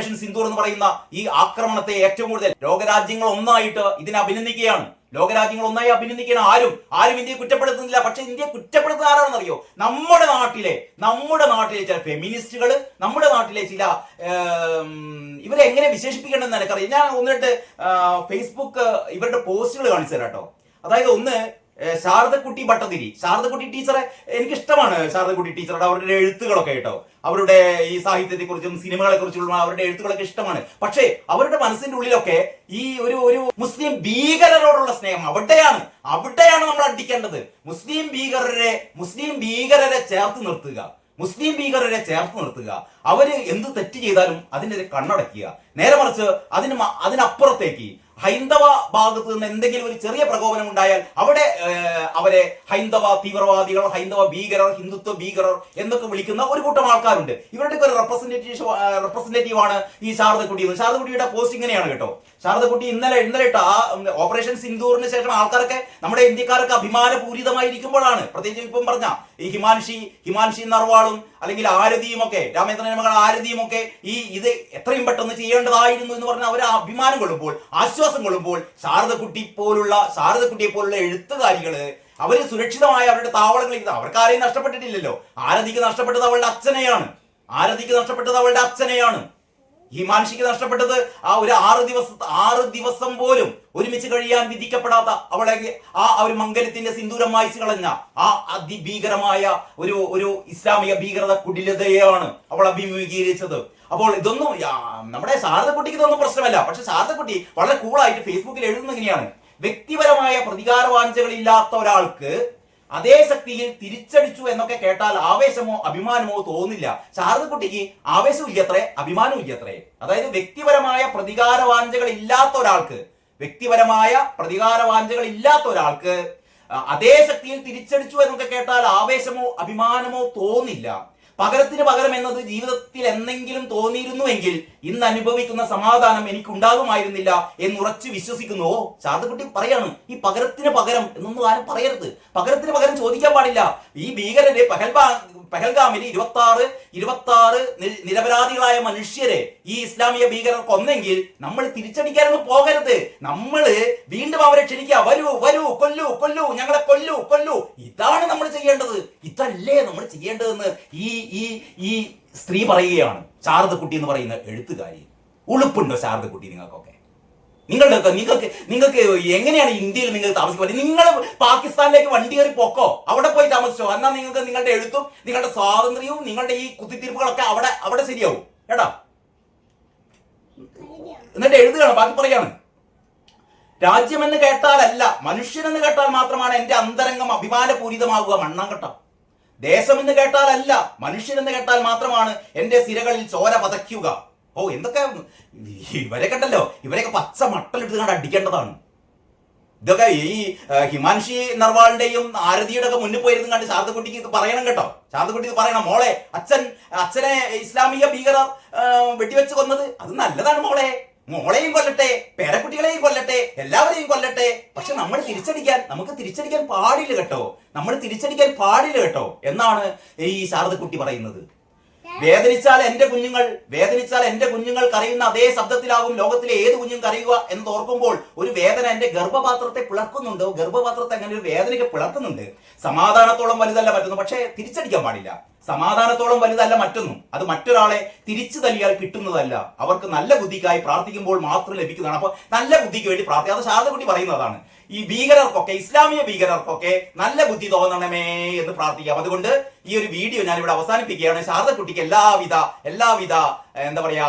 Operation Sindoor എന്ന് പറയുന്ന ഈ ആക്രമണത്തെ ഏറ്റവും കൂടുതൽ ലോകരാജ്യങ്ങൾ ഒന്നായിട്ട് ഇതിനെ അഭിനന്ദിക്കുകയാണ്. ലോകരാജ്യങ്ങൾ ഒന്നായി അഭിനന്ദിക്കുകയാണ്. ആരും ആരും ഇന്ത്യയെ കുറ്റപ്പെടുത്തുന്നില്ല. പക്ഷെ ഇന്ത്യയെ കുറ്റപ്പെടുത്തുന്ന ആരാണെന്നറിയോ? നമ്മുടെ നാട്ടിലെ നമ്മുടെ നാട്ടിലെ ചില ഫെമിനിസ്റ്റുകൾ നമ്മുടെ നാട്ടിലെ ചില ഇവരെ എങ്ങനെ വിശേഷിപ്പിക്കണമെന്ന് എനിക്കറിയാം ഞാൻ ഒന്നിട്ട് ഫേസ്ബുക്ക് ഇവരുടെ പോസ്റ്റുകൾ കാണിച്ചു തരാം കേട്ടോ. അതായത് ഒന്ന് ശാരദക്കുട്ടി ഭട്ടതിരി ശാരദക്കുട്ടി ടീച്ചറെ എനിക്ക് ഇഷ്ടമാണ് ശാരദക്കുട്ടി ടീച്ചറുടെ അവരുടെ എഴുത്തുകളൊക്കെ കേട്ടോ. അവരുടെ ഈ സാഹിത്യത്തെ കുറിച്ചും സിനിമകളെ കുറിച്ചുള്ള അവരുടെ എഴുത്തുകളൊക്കെ ഇഷ്ടമാണ്. പക്ഷേ അവരുടെ മനസ്സിന്റെ ഉള്ളിലൊക്കെ ഈ ഒരു ഒരു മുസ്ലിം ഭീകരരോടുള്ള സ്നേഹം അവിടെയാണ്. അവിടെയാണ് നമ്മൾ അടിക്കേണ്ടത്. മുസ്ലിം ഭീകരരെ മുസ്ലിം ഭീകരരെ ചേർത്ത് നിർത്തുക. മുസ്ലിം ഭീകരരെ ചേർത്ത് നിർത്തുക. അവർ എന്ത് തെറ്റ് ചെയ്താലും അതിനെതിരെ കണ്ണടക്കുക നേരെ മറിച്ച് അതിന് അതിനപ്പുറത്തേക്ക് ഹൈന്ദവ ഭാഗത്ത് നിന്ന് എന്തെങ്കിലും ഒരു ചെറിയ പ്രകോപനം ഉണ്ടായാൽ അവിടെ അവരെ ഹൈന്ദവ തീവ്രവാദികൾ ഹൈന്ദവ ഭീകരർ ഹിന്ദുത്വ ഭീകരർ എന്നൊക്കെ വിളിക്കുന്ന ഒരു കൂട്ടം ആൾക്കാരുണ്ട്. ഇവരുടെ ഒരു റെപ്രസെന്റേറ്റീവ് റെപ്രസെന്റേറ്റീവ് ആണ് ഈ ശാരദക്കുട്ടി എന്ന്. ശാരദക്കുട്ടിയുടെ പോസ്റ്റ് ഇങ്ങനെയാണ് കേട്ടോ. ശാരദക്കുട്ടി ഇന്നലെ ഇന്നലെ ആ ഓപ്പറേഷൻ സിന്ദൂറിന് ശേഷം ആൾക്കാരൊക്കെ നമ്മുടെ ഇന്ത്യക്കാരൊക്കെ അഭിമാനപൂരിതമായിരിക്കുമ്പോഴാണ്. പ്രത്യേകിച്ച് ഇപ്പം പറഞ്ഞ ഈ ഹിമാൻഷി ഹിമാൻഷി നർവാളും അല്ലെങ്കിൽ ആരതിയും ഒക്കെ രാമേന്ദ്രൻ മകൾ ആരതിയും ഒക്കെ ഈ ഇത് എത്രയും പെട്ടെന്ന് ചെയ്യേണ്ടതായിരുന്നു എന്ന് പറഞ്ഞ അവർ അഭിമാനം കൊള്ളുമ്പോൾ ആശ്വാസം കൊള്ളുമ്പോൾ ശാരദക്കുട്ടി പോലുള്ള ശാരദക്കുട്ടിയെ പോലുള്ള എഴുത്തുകാരികൾ അവർ സുരക്ഷിതമായ അവരുടെ താവളങ്ങളിൽ അവർക്ക് ആരെയും നഷ്ടപ്പെട്ടിട്ടില്ലല്ലോ. ആരതിക്ക് നഷ്ടപ്പെട്ടത് അവളുടെ അച്ഛനെയാണ്. ആരതിക്ക് നഷ്ടപ്പെട്ടത് അവളുടെ അച്ഛനെയാണ്. ഹിമാൻഷിക്ക് നഷ്ടപ്പെട്ടത് ആ ഒരു ആറ് ദിവസം ആറ് ദിവസം പോലും ഒരുമിച്ച് കഴിയാൻ വിധിക്കപ്പെടാത്ത അവളെ ആ ഒരു മംഗലത്തിന്റെ സിന്ദൂരം വായിച്ചു കളഞ്ഞ ആ അതിഭീകരമായ ഒരു ഒരു ഇസ്ലാമിക ഭീകരത കുടിലതയാണ് അവൾ അഭിമുഖീകരിച്ചത്. അപ്പോൾ ഇതൊന്നും നമ്മുടെ ശാരദക്കുട്ടിക്ക് ഇതൊന്നും പ്രശ്നമല്ല. പക്ഷെ ശാരദക്കുട്ടി വളരെ കൂളായിട്ട് ഫേസ്ബുക്കിൽ എഴുതുന്നത് എങ്ങനെയാണ് വ്യക്തിപരമായ പ്രതികാര വാഞ്ചകളില്ലാത്ത ഒരാൾക്ക് അതേ ശക്തിയിൽ തിരിച്ചടിച്ചു എന്നൊക്കെ കേട്ടാൽ ആവേശമോ അഭിമാനമോ തോന്നില്ല. ശാരദക്കുട്ടിക്ക് ആവേശവും ഇല്ലത്രേ അഭിമാനവും ഇല്ലത്രേ അതായത് വ്യക്തിപരമായ പ്രതികാരവാഞ്ചകൾ ഇല്ലാത്ത ഒരാൾക്ക് വ്യക്തിപരമായ പ്രതികാരവാഞ്ചകൾ ഇല്ലാത്ത ഒരാൾക്ക് അതേ ശക്തിയിൽ തിരിച്ചടിച്ചു എന്നൊക്കെ കേട്ടാൽ ആവേശമോ അഭിമാനമോ തോന്നില്ല. പകരത്തിന് പകരം എന്നത് ജീവിതത്തിൽ എന്തെങ്കിലും തോന്നിയിരുന്നുവെങ്കിൽ ഇന്ന് അനുഭവിക്കുന്ന സമാധാനം എനിക്ക് ഉണ്ടാകുമായിരുന്നില്ല എന്ന് ഉറച്ചു വിശ്വസിക്കുന്നുവോ ശാരദക്കുട്ടി പറയാണ് ഈ പകരത്തിന് പകരം എന്നൊന്നും ആരും പറയരുത്. പകരത്തിന് പകരം ചോദിക്കാൻ പാടില്ല. ഈ ഭീകരരെ പഹൽബാ പഹൽഗാമിൽ ഇരുപത്തി ആറ് ഇരുപത്തി ആറ് നിരപരാധികളായ മനുഷ്യരെ ഈ ഇസ്ലാമിക ഭീകരർ കൊന്നെങ്കിൽ നമ്മൾ തിരിച്ചടിക്കാനൊന്നും പോകരുത്. നമ്മൾ വീണ്ടും അവരെ ക്ഷണിക്കുക. വരൂ വരൂ കൊല്ലു കൊല്ലു ഞങ്ങളെ കൊല്ലു കൊല്ലു. ഇതാണ് നമ്മൾ ചെയ്യേണ്ടത്. ഇതല്ലേ നമ്മൾ ചെയ്യേണ്ടതെന്ന് ഈ ഈ ഈ സ്ത്രീ പറയുകയാണ്. ശാരദക്കുട്ടി എന്ന് പറയുന്ന എഴുത്തുകാരി. ഉളുപ്പുണ്ടോ ശാരദക്കുട്ടി നിങ്ങൾക്കൊക്കെ? നിങ്ങളുടെ നിങ്ങൾക്ക് നിങ്ങൾക്ക് എങ്ങനെയാണ് ഇന്ത്യയിൽ നിങ്ങൾ താമസിക്കാൻ നിങ്ങൾ പാകിസ്ഥാനിലേക്ക് വണ്ടി കയറി പോക്കോ? അവിടെ പോയി താമസിച്ചോ? എന്നാൽ നിങ്ങൾക്ക് നിങ്ങളുടെ എഴുത്തും നിങ്ങളുടെ സ്വാതന്ത്ര്യവും നിങ്ങളുടെ ഈ കുത്തിത്തിരിപ്പുകളൊക്കെ അവിടെ അവിടെ ശരിയാവും. കേട്ടോ? എന്നിട്ട് എഴുതുകയാണ് ബാക്കി പറയാണ്. രാജ്യമെന്ന് കേട്ടാലല്ല മനുഷ്യനെന്ന് കേട്ടാൽ മാത്രമാണ് എന്റെ അന്തരംഗം അഭിമാനപൂരിതമാകുക മണ്ണാങ്കട്ട. ദേശമെന്ന് കേട്ടാലല്ല മനുഷ്യനെന്ന് കേട്ടാൽ മാത്രമാണ് എന്റെ സിരകളിൽ ചോര പതയ്ക്കുക. ഓ എന്തൊക്കെ? ഇവരെ കണ്ടല്ലോ. ഇവരെയൊക്കെ പച്ച മട്ടലിട്ട് കണ്ട് അടിക്കേണ്ടതാണ്. ഇതൊക്കെ ഈ ഹിമാൻഷി നർവാളിന്റെയും ആരതിയുടെ ഒക്കെ മുന്നിൽ പോയിരുന്നു കണ്ട് ശാരദക്കുട്ടിക്ക് ഇത് പറയണം കേട്ടോ. ശാരദക്കുട്ടി പറയണം. മോളെ അച്ഛൻ അച്ഛനെ ഇസ്ലാമിക ഭീകരർ വെട്ടിവെച്ച് കൊന്നത് അത് നല്ലതാണ് മോളെ. മോളെയും കൊല്ലട്ടെ പേരക്കുട്ടികളെയും കൊല്ലട്ടെ എല്ലാവരെയും കൊല്ലട്ടെ. പക്ഷെ നമ്മൾ തിരിച്ചടിക്കാൻ നമുക്ക് തിരിച്ചടിക്കാൻ പാടില്ല കേട്ടോ. നമ്മൾ തിരിച്ചടിക്കാൻ പാടില്ല കേട്ടോ. എന്നാണ് ഈ ശാരദക്കുട്ടി പറയുന്നത്. വേദനിച്ചാൽ എന്റെ കുഞ്ഞുങ്ങൾ വേദനിച്ചാൽ എന്റെ കുഞ്ഞുങ്ങൾ കരയുന്ന അതേ ശബ്ദത്തിലാകും ലോകത്തിലെ ഏത് കുഞ്ഞും കരയുക എന്ന് ഓർക്കുമ്പോൾ ഒരു വേദന എന്റെ ഗർഭപാത്രത്തെ പിളർക്കുന്നുണ്ട്. ഗർഭപാത്രത്തെ അങ്ങനെ ഒരു വേദനയ്ക്ക് പിളർക്കുന്നുണ്ട്. സമാധാനത്തോളം വലുതല്ല മറ്റൊന്നും. പക്ഷേ തിരിച്ചടിക്കാൻ പാടില്ല. സമാധാനത്തോളം വലുതല്ല മറ്റൊന്നും. അത് മറ്റൊരാളെ തിരിച്ചു തല്ലിയാൽ കിട്ടുന്നതല്ല. അവർക്ക് നല്ല ബുദ്ധിക്കായി പ്രാർത്ഥിക്കുമ്പോൾ മാത്രം ലഭിക്കുന്നതാണ്. അപ്പൊ നല്ല ബുദ്ധിക്ക് വേണ്ടി പ്രാർത്ഥിക്കുക. അത് ശാരദക്കുട്ടി പറയുന്നതാണ്. ഈ ഭീകരർക്കൊക്കെ ഇസ്ലാമിക ഭീകരർക്കൊക്കെ നല്ല ബുദ്ധി തോന്നണമേ എന്ന് പ്രാർത്ഥിക്കാം. അതുകൊണ്ട് ഈ ഒരു വീഡിയോ ഞാൻ ഇവിടെ അവസാനിപ്പിക്കുകയാണ്. ശാരദക്കുട്ടിക്ക് എല്ലാവിധ എല്ലാവിധ എന്താ പറയാ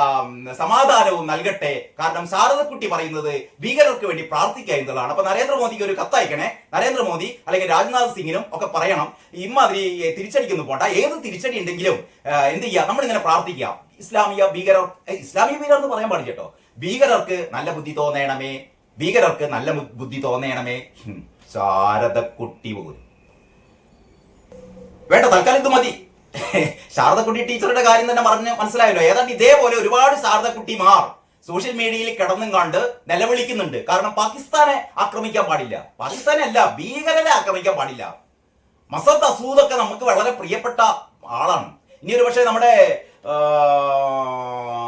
സമാധാനവും നൽകട്ടെ. കാരണം ശാരദക്കുട്ടി പറയുന്നത് ഭീകരർക്ക് വേണ്ടി പ്രാർത്ഥിക്കുക എന്നുള്ളതാണ്. അപ്പൊ നരേന്ദ്രമോദിക്ക് ഒരു കത്തയക്കണേ നരേന്ദ്രമോദി അല്ലെങ്കിൽ രാജ്നാഥ് സിംഗിനും ഒക്കെ പറയണം. ഇമാതിരി ഏഹ്, തിരിച്ചടിക്കുന്നു പോട്ടെ ഏത് തിരിച്ചടി ഉണ്ടെങ്കിലും എന്ത് ചെയ്യാം? നമ്മളിങ്ങനെ പ്രാർത്ഥിക്കാം. ഇസ്ലാമിക ഭീകരർ ഇസ്ലാമിക ഭീകരർ എന്ന് പറയാൻ പാടില്ല കേട്ടോ. ഭീകരർക്ക് നല്ല ബുദ്ധി തോന്നണമേ ഭീകരർക്ക് നല്ല ബുദ്ധി തോന്നണമേ. ശാരദക്കുട്ടി പോലും. വേണ്ട തൽക്കാലം ഇത് മതി. ശാരദക്കുട്ടി ടീച്ചറുടെ കാര്യം തന്നെ പറഞ്ഞ് മനസ്സിലായല്ലോ. ഏതാണ്ട് ഇതേപോലെ ഒരുപാട് ശാരദക്കുട്ടിമാർ സോഷ്യൽ മീഡിയയിൽ കിടന്നും കണ്ട് നിലവിളിക്കുന്നുണ്ട്. കാരണം പാകിസ്ഥാനെ ആക്രമിക്കാൻ പാടില്ല. പാകിസ്ഥാനെ അല്ല ഭീകരരെ ആക്രമിക്കാൻ പാടില്ല. മസദ് അസൂദൊക്കെ നമുക്ക് വളരെ പ്രിയപ്പെട്ട ആളാണ്. ഇനി ഒരു പക്ഷേ നമ്മുടെ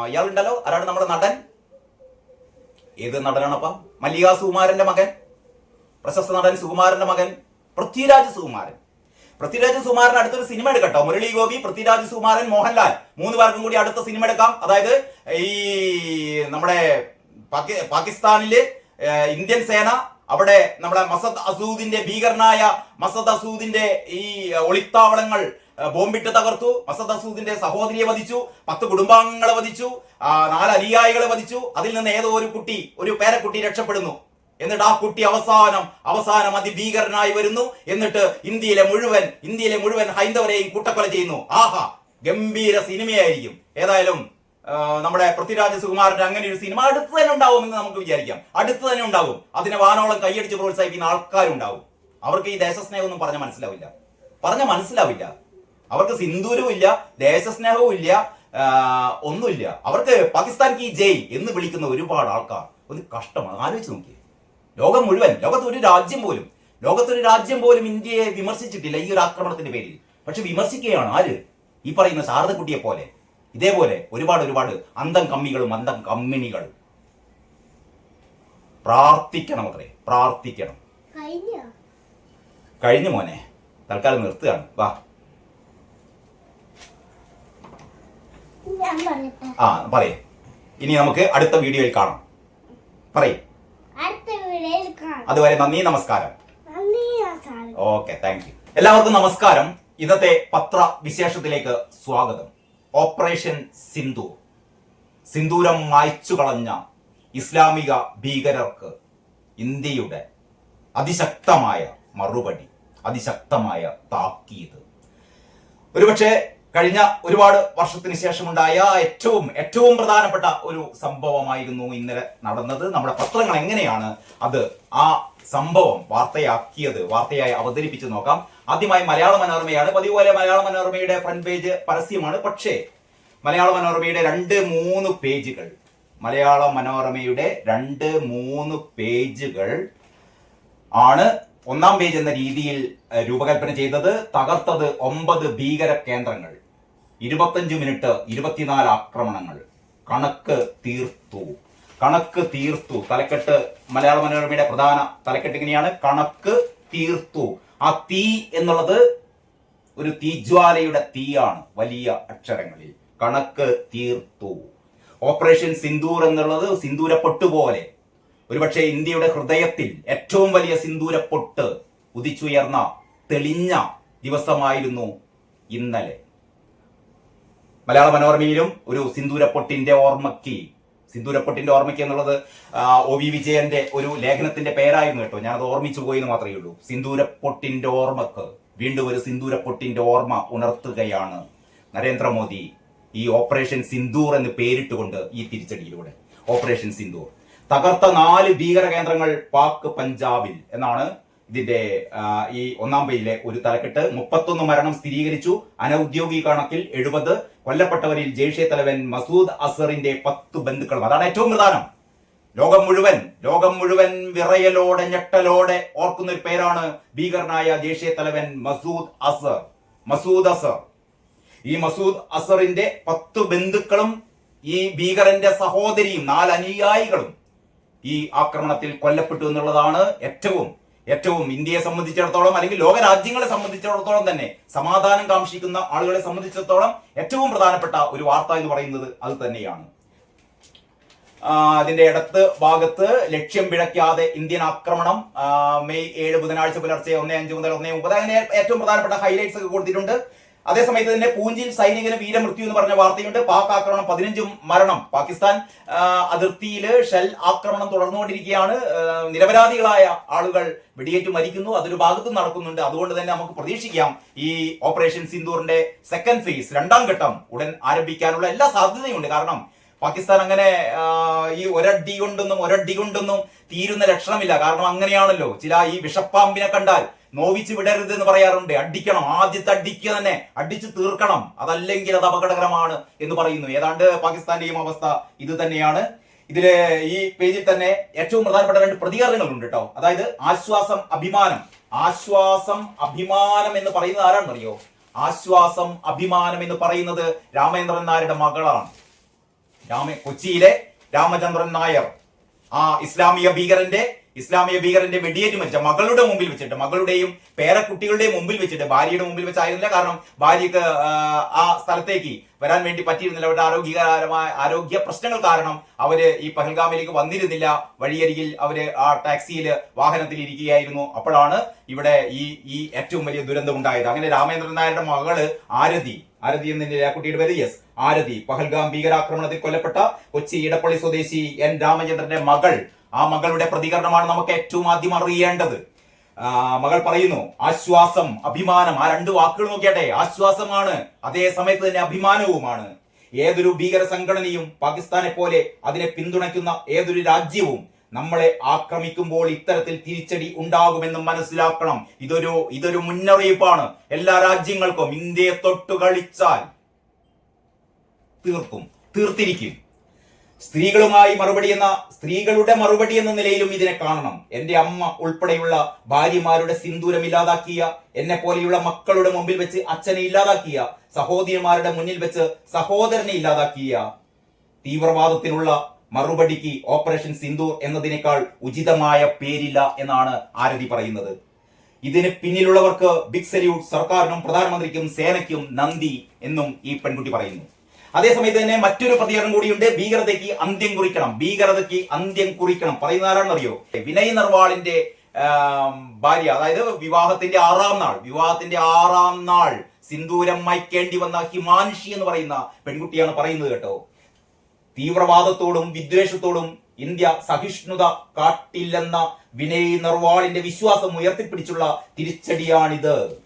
ഇയാളുണ്ടല്ലോ. ആരാണ് നമ്മുടെ നടൻ? ഏത് നടനാണപ്പ മല്ലിക സുകുമാരന്റെ മകൻ പ്രശസ്ത നടൻ സുകുമാരന്റെ മകൻ പൃഥ്വിരാജ് സുകുമാരൻ. പൃഥ്വിരാജ് സുകുമാരൻ അടുത്തൊരു സിനിമ എടുക്കട്ടോ. മുരളി ഗോപി പൃഥ്വിരാജ് സുകുമാരൻ മോഹൻലാൽ. മൂന്ന് പേർക്കും കൂടി അടുത്ത സിനിമ എടുക്കാം. അതായത് ഈ നമ്മുടെ പാകിസ്ഥാനിലെ ഇന്ത്യൻ സേന അവിടെ നമ്മുടെ മസദ് അസൂദിന്റെ ഭീകരനായ മസദ് അസൂദിന്റെ ഈ ഒളിത്താവളങ്ങൾ ബോംബിട്ട് തകർത്തു. മസദ് അസൂദിന്റെ സഹോദരിയെ വധിച്ചു. പത്ത് കുടുംബാംഗങ്ങളെ വധിച്ചു. നാല് അനുയായികളെ വധിച്ചു. അതിൽ നിന്ന് ഏതോ ഒരു കുട്ടി ഒരു പേരക്കുട്ടി രക്ഷപ്പെടുന്നു. എന്നിട്ട് ആ കുട്ടി അവസാനം അവസാനം അതിഭീകരനായി വരുന്നു. എന്നിട്ട് ഇന്ത്യയിലെ മുഴുവൻ ഇന്ത്യയിലെ മുഴുവൻ ഹൈന്ദവരെയും കൂട്ടക്കൊല ചെയ്യുന്നു. ആഹാ ഗംഭീര സിനിമയായിരിക്കും. ഏതായാലും നമ്മുടെ പൃഥ്വിരാജ് സുകുമാരന്റെ അങ്ങനെ ഒരു സിനിമ അടുത്ത് തന്നെ ഉണ്ടാവും എന്ന് നമുക്ക് വിചാരിക്കാം. അടുത്ത് തന്നെ ഉണ്ടാവും. അതിനെ വാനോളം കൈയടിച്ച് പ്രോത്സാഹിപ്പിക്കുന്ന ആൾക്കാരുണ്ടാവും. അവർക്ക് ഈ ദേശസ്നേഹം ഒന്നും പറഞ്ഞ മനസ്സിലാവില്ല. പറഞ്ഞ മനസ്സിലാവില്ല. അവർക്ക് സിന്ദൂരവും ഇല്ല ദേശസ്നേഹവും ഇല്ല ഒന്നുമില്ല. അവർക്ക് പാകിസ്ഥാൻ കി ജയ് എന്ന് വിളിക്കുന്ന ഒരുപാട് ആൾക്കാർ. ഒരു കഷ്ടമാണ്. ആലോചിച്ച് നോക്കിയേ. ലോകം മുഴുവൻ ലോകത്ത് ഒരു രാജ്യം പോലും ലോകത്തൊരു രാജ്യം പോലും ഇന്ത്യയെ വിമർശിച്ചിട്ടില്ല ഈ ഒരു ആക്രമണത്തിന്റെ പേരിൽ. പക്ഷെ വിമർശിക്കുകയാണ് ആര്? ഈ പറയുന്ന ശാരദക്കുട്ടിയെ പോലെ. ഇതേപോലെ ഒരുപാട് ഒരുപാട് അന്തം കമ്മികളും അന്തം കമ്മിണികളും. പ്രാർത്ഥിക്കണം അത്രേ പ്രാർത്ഥിക്കണം. കഴിഞ്ഞു മോനെ. തൽക്കാലം നിർത്തുകയാണ്. വാ ഞാൻ പറയട്ടെ ആ പറയേ. ഇനി നമുക്ക് അടുത്ത വീഡിയോയിൽ കാണാം. പറയേ. അതുവരെ നന്ദി നമസ്കാരം. ഓക്കെ താങ്ക് യു എല്ലാവർക്കും നമസ്കാരം. ഇന്നത്തെ പത്ര വിശേഷത്തിലേക്ക് സ്വാഗതം. ഓപ്പറേഷൻ സിന്ധു സിന്ദൂരം മായ്ച്ചു കളഞ്ഞ ഇസ്ലാമിക ഭീകരർക്ക് ഇന്ത്യയുടെ അതിശക്തമായ മറുപടി അതിശക്തമായ താക്കീത്. ഒരുപക്ഷെ കഴിഞ്ഞ ഒരുപാട് വർഷത്തിന് ശേഷമുണ്ടായ ഏറ്റവും ഏറ്റവും പ്രധാനപ്പെട്ട ഒരു സംഭവമായിരുന്നു ഇന്നലെ നടന്നത്. നമ്മുടെ പത്രങ്ങൾ എങ്ങനെയാണ് അത് ആ സംഭവം വാർത്തയാക്കിയത് വാർത്തയായി അവതരിപ്പിച്ച് നോക്കാം. ആദ്യമായി മലയാള മനോരമയാണ്. പതിവ് പോലെ മലയാള മനോരമയുടെ ഫ്രണ്ട് പേജ് പരസ്യമാണ്. പക്ഷേ മലയാള മനോരമയുടെ രണ്ട് മൂന്ന് പേജുകൾ മലയാള മനോരമയുടെ രണ്ട് മൂന്ന് പേജുകൾ ആണ് ഒന്നാം പേജ് എന്ന രീതിയിൽ രൂപകൽപ്പന ചെയ്തത് തകർത്തത് ഒമ്പത് ഭീകര കേന്ദ്രങ്ങൾ. ഇരുപത്തഞ്ച് മിനിറ്റ് ഇരുപത്തിനാല് ആക്രമണങ്ങൾ. കണക്ക് തീർത്തു. കണക്ക് തീർത്തു. തലക്കെട്ട് മലയാള മനോരമയുടെ പ്രധാന തലക്കെട്ട് ഇങ്ങനെയാണ്. കണക്ക് തീർത്തു. ആ തീ എന്നുള്ളത് ഒരു തീജ്വാലയുടെ തീയാണ് വലിയ അക്ഷരങ്ങളിൽ. കണക്ക് തീർത്തു. ഓപ്പറേഷൻ സിന്ദൂർ എന്നുള്ളത് സിന്ദൂര പൊട്ടുപോലെ ഒരുപക്ഷെ ഇന്ത്യയുടെ ഹൃദയത്തിൽ ഏറ്റവും വലിയ സിന്ദൂര പൊട്ട് ഉദിച്ചുയർന്ന തെളിഞ്ഞ ദിവസമായിരുന്നു ഇന്നലെ. മലയാള മനോരമയിലും ഒരു സിന്ദൂരപ്പൊട്ടിന്റെ ഓർമ്മയ്ക്ക് സിന്ദൂരപ്പൊട്ടിന്റെ ഓർമ്മയ്ക്ക് എന്നുള്ളത് ഒ വി വിജയന്റെ ഒരു ലേഖനത്തിന്റെ പേരായിരുന്നു കേട്ടോ. ഞാനത് ഓർമ്മിച്ചു പോയി എന്ന് മാത്രമേ ഉള്ളൂ. സിന്ദൂരപ്പൊട്ടിന്റെ ഓർമ്മക്ക് വീണ്ടും ഒരു സിന്ദൂരപ്പൊട്ടിന്റെ ഓർമ്മ ഉണർത്തുകയാണ് നരേന്ദ്രമോദി ഈ ഓപ്പറേഷൻ സിന്ദൂർ എന്ന് പേരിട്ടുകൊണ്ട് ഈ തിരിച്ചടിയിലൂടെ. ഓപ്പറേഷൻ സിന്ദൂർ. തകർത്ത നാല് ഭീകര കേന്ദ്രങ്ങൾ പാക് പഞ്ചാബിൽ എന്നാണ് ഇതിന്റെ ഈ ഒന്നാം പേജിലെ ഒരു തലക്കെട്ട്. മുപ്പത്തൊന്ന് മരണം സ്ഥിരീകരിച്ചു. അനൌദ്യോഗിക കണക്കിൽ എഴുപത്. കൊല്ലപ്പെട്ടവരിൽ ജെയ്ഷെ തലവൻ മസൂദ് അസറിന്റെ പത്ത് ബന്ധുക്കളും. അതാണ് ഏറ്റവും പ്രധാനം. ലോകം മുഴുവൻ ലോകം മുഴുവൻ വിറയലോടെ ഞെട്ടലോടെ ഓർക്കുന്ന ഒരു പേരാണ് ഭീകരനായ ജെയ്ഷെ തലവൻ മസൂദ് അസർ. മസൂദ് അസർ. ഈ മസൂദ് അസറിന്റെ പത്ത് ബന്ധുക്കളും ഈ ഭീകരന്റെ സഹോദരിയും നാല് അനുയായികളും ഈ ആക്രമണത്തിൽ കൊല്ലപ്പെട്ടു എന്നുള്ളതാണ് ഏറ്റവും ഏറ്റവും ഇന്ത്യയെ സംബന്ധിച്ചിടത്തോളം അല്ലെങ്കിൽ ലോകരാജ്യങ്ങളെ സംബന്ധിച്ചിടത്തോളം തന്നെ സമാധാനം കാക്ഷിക്കുന്ന ആളുകളെ സംബന്ധിച്ചിടത്തോളം ഏറ്റവും പ്രധാനപ്പെട്ട ഒരു വാർത്ത എന്ന് പറയുന്നത് അത് തന്നെയാണ്. അതിന്റെ ഇടത്ത് ഭാഗത്ത് ലക്ഷ്യം പിഴയ്ക്കാതെ ഇന്ത്യൻ ആക്രമണം മെയ് ഏഴ് ബുധനാഴ്ച പുലർച്ചെ ഒന്നേ അഞ്ച് മുതൽ ഒന്നേ മുപ്പത് അങ്ങനെ ഏറ്റവും പ്രധാനപ്പെട്ട ഹൈലൈറ്റ്സ് ഒക്കെ കൊടുത്തിട്ടുണ്ട്. അതേസമയത്ത് തന്നെ പൂഞ്ചിൽ സൈനികന് വീരമൃത്യു എന്ന് പറഞ്ഞ വാർത്തയുണ്ട്. പാക് ആക്രമണം പതിനഞ്ചും മരണം. പാകിസ്ഥാൻ അതിർത്തിയിൽ ഷെൽ ആക്രമണം തുടർന്നുകൊണ്ടിരിക്കുകയാണ്. നിരപരാധികളായ ആളുകൾ വെടിയേറ്റ് മരിക്കുന്നു. അതൊരു ഭാഗത്ത് നടക്കുന്നുണ്ട്. അതുകൊണ്ട് തന്നെ നമുക്ക് പ്രതീക്ഷിക്കാം ഈ ഓപ്പറേഷൻ സിന്ദൂറിന്റെ സെക്കൻഡ് ഫേസ് രണ്ടാം ഘട്ടം ഉടൻ ആരംഭിക്കാനുള്ള എല്ലാ സാധ്യതയുണ്ട് കാരണം പാകിസ്ഥാൻ അങ്ങനെ ഈ ഒരടി കൊണ്ടൊന്നും ഒരടി കൊണ്ടൊന്നും തീരുന്ന ലക്ഷണമില്ല. കാരണം അങ്ങനെയാണല്ലോ ചില ഈ വിഷപ്പാമ്പിനെ കണ്ടാൽ. നോവിച്ച് വിടരുത് എന്ന് പറയാറുണ്ട്. അടിക്കണം. ആദ്യത്തെ അടിക്കുക തന്നെ. അടിച്ചു തീർക്കണം. അതല്ലെങ്കിൽ അത് അപകടകരമാണ് എന്ന് പറയുന്നു. ഏതാണ്ട് പാകിസ്ഥാന്റെയും അവസ്ഥ ഇത് തന്നെയാണ്. ഇതിൽ ഈ പേജിൽ തന്നെ ഏറ്റവും പ്രധാനപ്പെട്ട രണ്ട് പ്രതികരണങ്ങളുണ്ട് കേട്ടോ അതായത് ആശ്വാസം അഭിമാനം. ആശ്വാസം അഭിമാനം എന്ന് പറയുന്നത് ആരാണെന്നറിയോ? ആശ്വാസം അഭിമാനം എന്ന് പറയുന്നത് രാമചന്ദ്രൻ നായരുടെ മകളാണ്. രാമ കൊച്ചിയിലെ രാമചന്ദ്രൻ നായർ. ആ ഇസ്ലാമിക ഭീകരന്റെ ഇസ്ലാമിക ഭീകരന്റെ വെടിയേറ്റ് മരിച്ച മകളുടെ മുമ്പിൽ വെച്ചിട്ട് മകളുടെയും പേരക്കുട്ടികളുടെയും മുമ്പിൽ വെച്ചിട്ട് ഭാര്യയുടെ മുമ്പിൽ വെച്ചായിരുന്നില്ല. കാരണം ഭാര്യക്ക് ആ, സ്ഥലത്തേക്ക് വരാൻ വേണ്ടി പറ്റിയിരുന്നില്ല. അവരുടെ ആരോഗ്യകരമായ ആരോഗ്യ പ്രശ്നങ്ങൾ കാരണം അവർ ഈ പഹൽഗാമിലേക്ക് വന്നിരുന്നില്ല. വഴിയരികിൽ അവർ ആ ടാക്സിയിൽ വാഹനത്തിൽ ഇരിക്കുകയായിരുന്നു. അപ്പോഴാണ് ഇവിടെ ഈ ഈ ഏറ്റവും വലിയ ദുരന്തം ഉണ്ടായത്. അങ്ങനെ രാമേന്ദ്രൻ നായരുടെ മകൾ ആരതി ആരതി എന്ന കുട്ടിയുടെ പേര് യെസ് ആരതി പഹൽഗാം ഭീകരാക്രമണത്തിൽ കൊല്ലപ്പെട്ട കൊച്ചി ഇടപ്പള്ളി സ്വദേശി എൻ രാമചന്ദ്രന്റെ മകൾ ആ മകളുടെ പ്രതികരണമാണ് നമുക്ക് ഏറ്റവും ആദ്യം അറിയേണ്ടത്. മകൾ പറയുന്നു ആശ്വാസം അഭിമാനം ആ രണ്ട് വാക്കുകൾ നോക്കിയാട്ടെ ആശ്വാസമാണ് അതേ സമയത്ത് തന്നെ അഭിമാനവുമാണ്. ഏതൊരു ഭീകര സംഘടനയും പാകിസ്ഥാനെ പോലെ അതിനെ പിന്തുണയ്ക്കുന്ന ഏതൊരു രാജ്യവും നമ്മളെ ആക്രമിക്കുമ്പോൾ ഇത്തരത്തിൽ തിരിച്ചടി ഉണ്ടാകുമെന്ന് മനസ്സിലാക്കണം. ഇതൊരു ഇതൊരു മുന്നറിയിപ്പാണ്. എല്ലാ രാജ്യങ്ങൾക്കും ഇന്ത്യയെ തൊട്ടു കളിച്ചാൽ തീർക്കും തീർത്തിരിക്കും. സ്ത്രീകളുമായി മറുപടി എന്ന സ്ത്രീകളുടെ മറുപടി എന്ന നിലയിലും ഇതിനെ കാണണം. എന്റെ അമ്മ ഉൾപ്പെടെയുള്ള ഭാര്യമാരുടെ സിന്ദൂരം ഇല്ലാതാക്കിയ എന്നെ പോലെയുള്ള മക്കളുടെ മുമ്പിൽ വെച്ച് അച്ഛനെ ഇല്ലാതാക്കിയ സഹോദരിമാരുടെ മുന്നിൽ വെച്ച് സഹോദരനെ ഇല്ലാതാക്കിയ തീവ്രവാദത്തിനുള്ള മറുപടിക്ക് ഓപ്പറേഷൻ സിന്ദൂർ എന്നതിനേക്കാൾ ഉചിതമായ പേരില്ല എന്നാണ് ആരതി പറയുന്നത്. ഇതിന് പിന്നിലുള്ളവർക്ക് ബിഗ് സല്യൂട്ട് സർക്കാരിനും പ്രധാനമന്ത്രിക്കും സേനയ്ക്കും നന്ദി എന്നും ഈ പെൺകുട്ടി പറയുന്നു. അതേസമയത്ത് തന്നെ മറ്റൊരു പ്രതികരണം കൂടിയുണ്ട്. ഭീകരതയ്ക്ക് അന്ത്യം കുറിക്കണം. ഭീകരതയ്ക്ക് അന്ത്യം കുറിക്കണം. പറയുന്ന ആരാണെന്നറിയോ? വിനയ് നർവാളിന്റെ ഭാര്യ അതായത് വിവാഹത്തിന്റെ ആറാം നാൾ വിവാഹത്തിന്റെ ആറാം നാൾ സിന്ദൂരം മയക്കേണ്ടി വന്ന ഹിമാൻഷി എന്ന് പറയുന്ന പെൺകുട്ടിയാണ് പറയുന്നത് കേട്ടോ. തീവ്രവാദത്തോടും വിദ്വേഷത്തോടും ഇന്ത്യ സഹിഷ്ണുത കാട്ടില്ലെന്ന വിനയ് നർവാളിന്റെ വിശ്വാസം ഉയർത്തിപ്പിടിച്ചുള്ള തിരിച്ചടിയാണിത്.